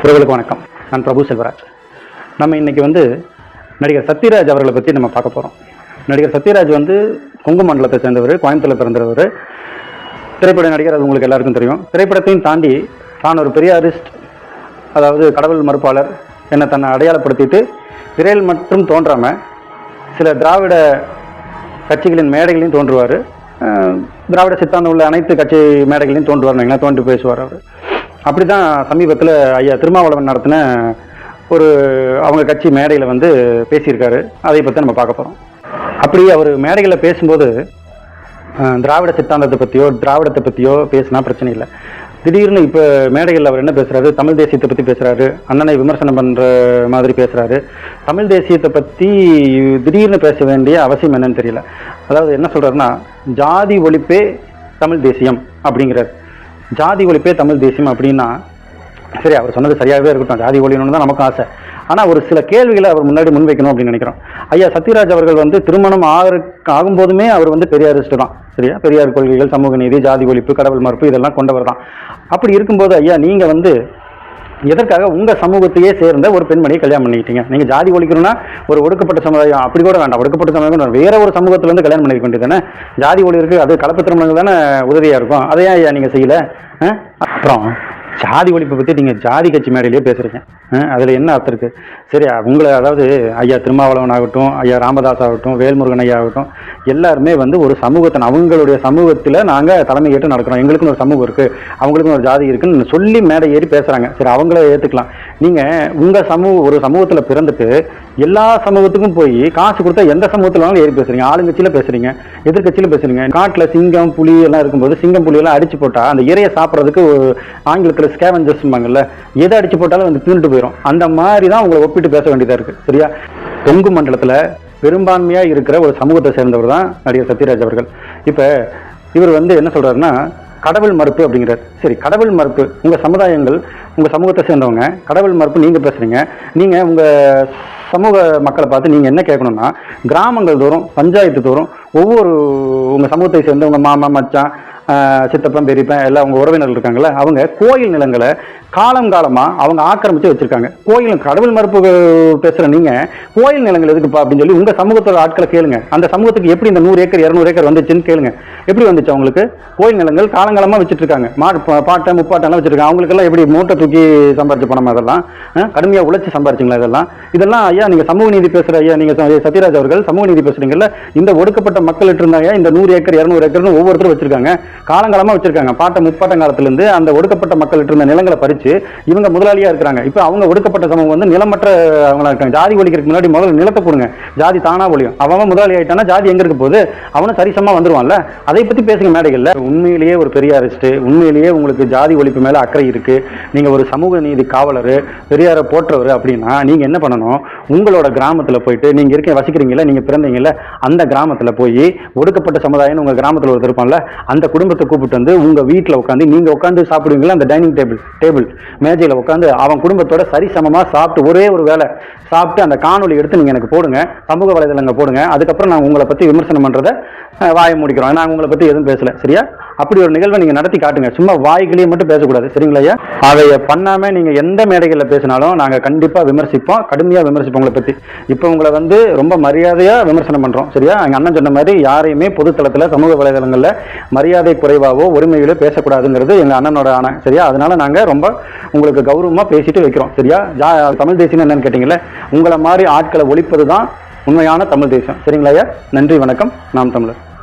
உறவுகளுக்கு வணக்கம். நான் பிரபு செல்வராஜ். நம்ம இன்றைக்கி வந்து நடிகர் சத்யராஜ் அவர்களை பற்றி நம்ம பார்க்க போகிறோம் நடிகர் சத்யராஜ் வந்து கொங்கு மண்டலத்தை சேர்ந்தவர் கோயம்புத்தூரில் பிறந்தவர். திரைப்பட நடிகர் அது உங்களுக்கு எல்லாருக்கும் தெரியும். திரைப்படத்தையும் தாண்டி தான் ஒரு பெரிய அரிஸ்ட் அதாவது கடவுள் மறுப்பாளர் என்னை தன்னை அடையாளப்படுத்திட்டு விரைல் மட்டும் தோன்றாமல் சில திராவிட கட்சிகளின் மேடைகளையும் தோன்றுவார். திராவிட சித்தாந்தம் உள்ள அனைத்து கட்சி மேடைகளையும் தோன்றுவார் தோன்றி பேசுவார் அவர். அப்படி தான் சமீபத்தில் ஐயா திருமாவளவன் நடத்தின ஒரு அவங்க கட்சி மேடையில் வந்து பேசியிருக்காரு. அதை பற்றி நம்ம பார்க்க போகிறோம் அப்படி அவர் மேடைகளில் பேசும்போது திராவிட சித்தாந்தத்தை பற்றியோ திராவிடத்தை பற்றியோ பேசினா பிரச்சனை இல்லை. திடீர்னு இப்போ மேடைகளில் அவர் என்ன பேசுகிறாரு தமிழ் தேசியத்தை பற்றி பேசுகிறாரு அண்ணனை விமர்சனம் பண்ணுற மாதிரி பேசுகிறாரு தமிழ் தேசியத்தை பற்றி திடீர்னு பேச வேண்டிய அவசியம் என்னன்னு தெரியல. அதாவது என்ன சொல்கிறாருன்னா ஜாதி ஒழிப்பே தமிழ் தேசியம் அப்படிங்கிறார். ஜாதி ஒழிப்பே தமிழ் தேசியம் அப்படின்னா சரி அவர் சொன்னது சரியாகவே இருக்கட்டும் ஜாதி ஒழியணும்னு தான் நமக்கு ஆசை. ஆனால் ஒரு சில கேள்விகளை அவர் முன்னாடி முன்வைக்கணும் அப்படின்னு நினைக்கிறோம். ஐயா சத்யராஜ் அவர்கள் வந்து திருமணம் ஆகிற ஆகும்போதுமே அவர் வந்து பெரியாரிஸ்ட் தான் சரியா? பெரியார் கொள்கைகள் சமூக நீதி ஜாதி ஒழிப்பு கடவுள் மறுப்பு இதெல்லாம் கொண்டவர் தான். அப்படி இருக்கும்போது ஐயா நீங்கள் வந்து எதற்காக உங்கள் சமூகத்தையே சேர்ந்த ஒரு பெண்மணியை கல்யாணம் பண்ணிக்கிட்டீங்க? நீங்கள் ஜாதி ஒழிக்கணும்னா ஒரு ஒடுக்கப்பட்ட சமுதாயம் அப்படி கூட வேண்டாம். ஒடுக்கப்பட்ட சமுதாயம் வேறு வேற ஒரு சமூகத்துல இருந்து கல்யாணம் பண்ணிக்க வேண்டியது தானே? ஜாதி ஒளி இருக்குது அது கலப்பு திருமணங்கள் தானே உதவியாக இருக்கும். அதை ஏன் ஐயா நீங்கள் செய்யலை? ஆ? அப்புறம்? ஜாதி ஒழிப்பை பற்றி நீங்கள் ஜாதி கட்சி மேடையிலேயே பேசுகிறீங்க அதில் என்ன அர்த்தம் இருக்குது சரி உங்களை அதாவது ஐயா திருமாவளவன் ஆகட்டும் ஐயா ராமதாஸ் ஆகட்டும் வேல்முருகன் ஐயா ஆகட்டும் எல்லாருமே வந்து ஒரு சமூகத்தை அவங்களுடைய சமூகத்தில் நாங்கள் தலைமை ஏற்று நடக்கிறோம். எங்களுக்குன்னு ஒரு சமூகம் இருக்குது அவங்களுக்குன்னு ஒரு ஜாதி இருக்குன்னு சொல்லி மேடை ஏறி பேசுகிறாங்க சரி அவங்கள ஏற்றுக்கலாம் நீங்கள் உங்கள் சமூக ஒரு சமூகத்தில் பிறந்துட்டு எல்லா சமூகத்துக்கும் போய் காசு கொடுத்தா எந்த சமூகத்தில் வேணாலும் ஏறி பேசுறீங்க. ஆளுங்கட்சியில் பேசுறீங்க எதிர்கட்சியில் பேசுறீங்க. காட்டில் சிங்கம் புலி எல்லாம் இருக்கும்போது சிங்கம் புலி எல்லாம் அடிச்சு போட்டால் அந்த இறையை சாப்பிட்றதுக்கு ஆங்கிலத்தில் ஸ்கேவஞ்சர்ஸ்பாங்கல்ல எதை அடிச்சு போட்டாலும் வந்து தீண்டுட்டு போயிடும் அந்த மாதிரி தான் உங்களை ஒப்பிட்டு பேச வேண்டியதாக இருக்குது சரியா? கொங்கு மண்டலத்தில் பெரும்பான்மையாக இருக்கிற ஒரு சமூகத்தை சேர்ந்தவர் தான் நடிகர் சத்யராஜ் அவர்கள். இப்போ இவர் வந்து என்ன சொல்றாருன்னா கடவுள் மறுப்பு அப்படிங்கிறார். சரி கடவுள் மறுப்பு உங்கள் சமுதாயங்கள் உங்கள் சமூகத்தை சேர்ந்தவங்க கடவுள் மறுப்பு நீங்கள் பேசுகிறீங்க நீங்கள் உங்கள் சமூக மக்களை பார்த்து நீங்கள் என்ன கேட்கணும்னா கிராமங்கள் தோறும் பஞ்சாயத்து தோறும் ஒவ்வொரு உங்கள் சமூகத்தை சேர்ந்த உங்கள் மாமா மச்சான் சித்தப்பன் பெரியப்பன் எல்லாம் அவங்க உறவினர்கள் இருக்காங்கல்ல அவங்க கோயில் நிலங்களை காலம் காலமாக அவங்க ஆக்கிரமிச்சு வச்சிருக்காங்க. கோயில் கடவுள் மறுப்பு பேசுகிற நீங்கள் கோயில் நிலங்கள் எதுக்குப்பா அப்படின்னு சொல்லி உங்கள் சமூகத்தோட ஆட்களை கேளுங்க. அந்த சமூகத்துக்கு எப்படி இந்த நூறு ஏக்கர் இரநூறு ஏக்கர் வந்துச்சுன்னு கேளுங்க. எப்படி வந்துச்சு அவங்களுக்கு? கோயில் நிலங்கள் காலங்காலமாக வச்சுட்டு இருக்காங்க பாட்டை முப்பாட்டெல்லாம் வச்சிருக்காங்க அவங்களுக்கெல்லாம் எப்படி மூட்டை தூக்கி சம்பாரிச்சு பணமா அதெல்லாம் கடுமையாக உழைச்சி சம்பாரிச்சிங்களா இதெல்லாம்? இதெல்லாம் ஐயா நீங்கள் சமூக நீதி பேசுகிற ஐயா நீங்கள் சத்யராஜ் அவர்கள் சமூக நீதி பேசுகிறீங்கல்ல இந்த ஒடுக்கப்பட்ட மக்கள் இருந்தாங்க இந்த நூறு ஏக்கர் இரநூறு ஏக்கர்னு ஒவ்வொருத்தரும் வச்சிருக்காங்க. காலங்காலமா வச்சிருக்காங்க. பாட்ட முப்பாட்டம் காலத்துல இருந்து அந்த ஒடுக்கப்பட்ட மக்கள் இருந்த நிலங்களை வச்சு இவங்க முதலாளியா இருக்கிறாங்க. இப்போ அவங்க ஒடுக்கப்பட்ட சமூகம் வந்து நிலமற்ற அவங்களா இருக்காங்க. ஜாதி ஒழிக்கிறதுக்கு முன்னாடி முதல்ல நிலத்தை கொடுங்க. ஜாதி தானா ஒழியும். அவன் முதலாளி ஆயிட்டானா ஜாதி எங்க இருக்க போகுது? அவனும் சரிசமா வந்துருவான்ல? அதை பத்தி பேசுங்க மேடைகள்ல. உண்மையிலேயே ஒரு பெரியாரிஸ்ட் உண்மையிலேயே உங்களுக்கு ஜாதி ஒழிப்பு மேல அக்கறை இருக்கு. நீங்க ஒரு சமூக நீதி காவலர் பெரியாரை போற்றவர் அப்படின்னா நீங்க என்ன பண்ணணும்? உங்களோட கிராமத்துல போயிட்டு நீங்க இருக்க வசிக்கிறீங்கல்ல நீங்க பிறந்தீங்கல்ல அந்த கிராமத்துல போய் ஒடுக்கப்பட்ட சமுதாயம் உங்க கிராமத்துல ஒருத்தர் இருப்பான்ல அந்த குடும்பத்தை கூப்பிட்டு வந்து உங்க வீட்டுல உட்காந்து நீங்க உட்காந்து சாப்பிடுவீங்களா அந்த டைனிங் டேபிள் டேபிள் மேஜையில் உட்காந்து அவன் குடும்பத்தோட சரிசமமாக சாப்பிட்டு ஒரே ஒரு வேலை சாப்பிட்டு அந்த காணொளி எடுத்து நீங்க எனக்கு போடுங்க சமூக வலைதளங்க போடுங்க. அதுக்கப்புறம் நான் உங்களை பத்தி விமர்சனம் பண்றதை வாயை முடிக்கிறோம். நான் உங்களை பற்றி எதுவும் பேசல. சரியா? அப்படி ஒரு நிகழ்வை நீங்கள் நடத்தி காட்டுங்க. சும்மா வாய்களையே மட்டும் பேசக்கூடாது. சரிங்களா ஐயா? அதை பண்ணாமல் நீங்கள் எந்த மேடைகளில் பேசினாலும் நாங்கள் கண்டிப்பாக விமர்சிப்போம். கடுமையாக விமர்சிப்போம் உங்களை பற்றி இப்போ உங்களை வந்து ரொம்ப மரியாதையாக விமர்சனம் பண்ணுறோம் சரியா? எங்கள் அண்ணன் சொன்ன மாதிரி யாரையுமே பொதுத்தளத்தில் சமூக வலைதளங்களில் மரியாதை குறைவாகவோ ஒருமையிலோ பேசக்கூடாதுங்கிறது எங்கள் அண்ணனோட ஆணை. சரியா? அதனால் நாங்கள் ரொம்ப உங்களுக்கு கௌரவமாக பேசிட்டு வைக்கிறோம். சரியா? ஜா தமிழ் தேசியம் என்னன்னு கேட்டிங்களே உங்களை மாதிரி ஆட்களை ஒழிப்பது தான் உண்மையான தமிழ் தேசம். சரிங்களா ஐயா? நன்றி வணக்கம். நாம் தமிழர்.